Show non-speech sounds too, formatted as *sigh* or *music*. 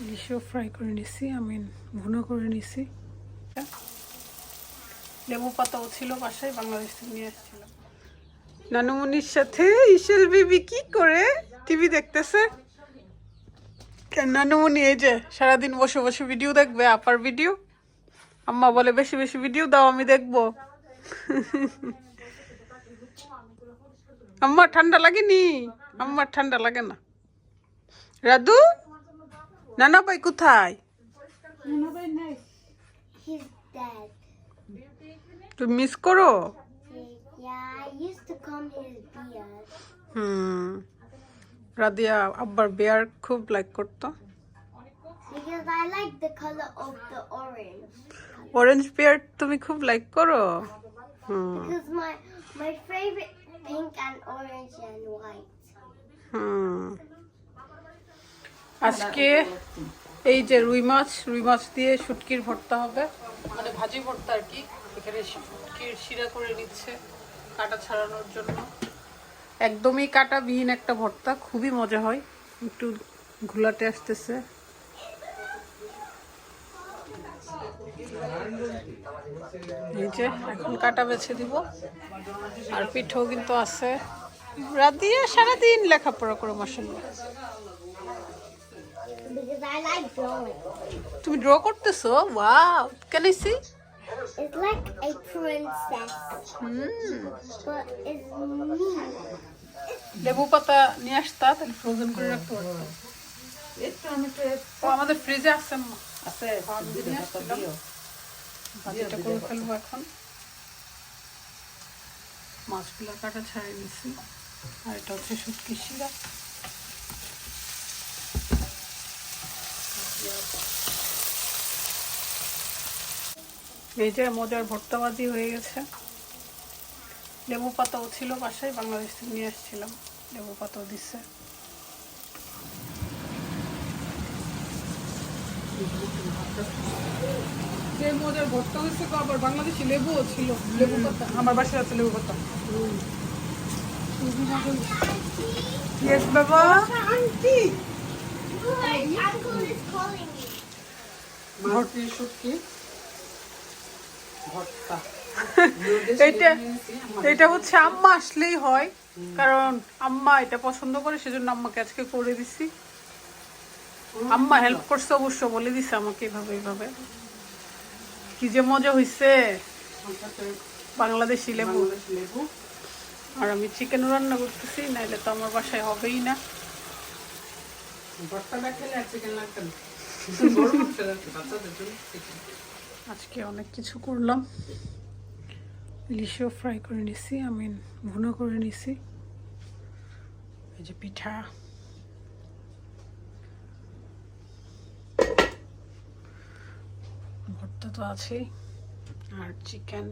ইলিশও fry *laughs* করে নিছি আমি ভুনা করে নিছি। লেবু পাতাও ছিল বাসায় বাংলাদেশ থেকে নিয়ে আসছিলাম। নানুমনির সাথে ইশেল বিবি কি করে টিভি দেখতেছে? কেন নানুমনি এই যে সারাদিন বসে বসে ভিডিও দেখবে আপার ভিডিও আম্মা বলে বেশি বেশি ভিডিও দাও আমি দেখব। *laughs* আম্মা ঠান্ডা লাগেনি আম্মার ঠান্ডা লাগে না রাদু নানা ভাই কোথায়. তুমি মিস করো I. হুম রাদিয়া আব্বার বেয়ার খুব লাইক করতো I. অরেঞ্জ বেয়ার তুমি খুব লাইক করো Because pink and orange and white. হুম। আজকে এই যে রুই মাছ রুই মাছ দিয়ে শুটকির ভর্তা হবে। মানে ভাজি ভর্তা আর কি। এখানে শুটকির শিরা করে নিচ্ছে কাটা ছাড়ানোর জন্য। একদমই কাটা বিহীন একটা ভর্তা খুবই মজা হয়। একটু ঘোলাটে আসতেছে। এই যে এখন কাটা বেছে দিব। আর পিঠেও কিন্তু আছে। রাত দিয়ে সারাদিন লেখাপড়া করে মাসাল্লাহ. তুমি ড্র করতেছো? Wow can I It's like a princess, hmm. But it's me. লেবু পাতা নিয়ে আসতা তাহলে ফ্রোজেন করে রাখতে পারতাম। আমাদের ফ্রিজে আছে। আছে। দিও। ভাজিটা করে ফেলব এখন। মাছগুলো কাটা ছাড়িয়ে নিছি। আর এটা হচ্ছে শুটকি শিরা। যে মজার ভর্তাবাজি হয়ে গেছে। লেবু পাতাও ছিল বাসায় বাংলাদেশ থেকে নিয়ে আসছিলাম। লেবু পাতাও দিচ্ছে যে ভর্তা হয়েছে তো আবার বাংলাদেশি লেবুও ছিল। লেবু পাতা আমার বাসায় আছে লেবু পাতা ইয়েস বাবা। Aunty uncle is calling me. মাছ শুটকি ভর্তা। *laughs* এইটা এটা হচ্ছে আম্মা আসলেই হয়। কারণ আম্মা এটা পছন্দ করে সেজন্য আম্মাকে আজকে করে দিছি। আম্মা হেল্প করছে অবশ্য বলে দিছে আমাকে এভাবে এইভাবে কি যে মজা হইছে। বাংলাদেশি লেবু। লেবু। আর আমি চিকেন রান্না করতেছি নাইলে তো আমার বাসায় হবেই না। *laughs* আজকে অনেক কিছু করলাম। ইলিশও ফ্রাই করে নিছি আমি ভুনো করে নিছি। এই যে পিঠা ভর্তা তো আছেই আর চিকেন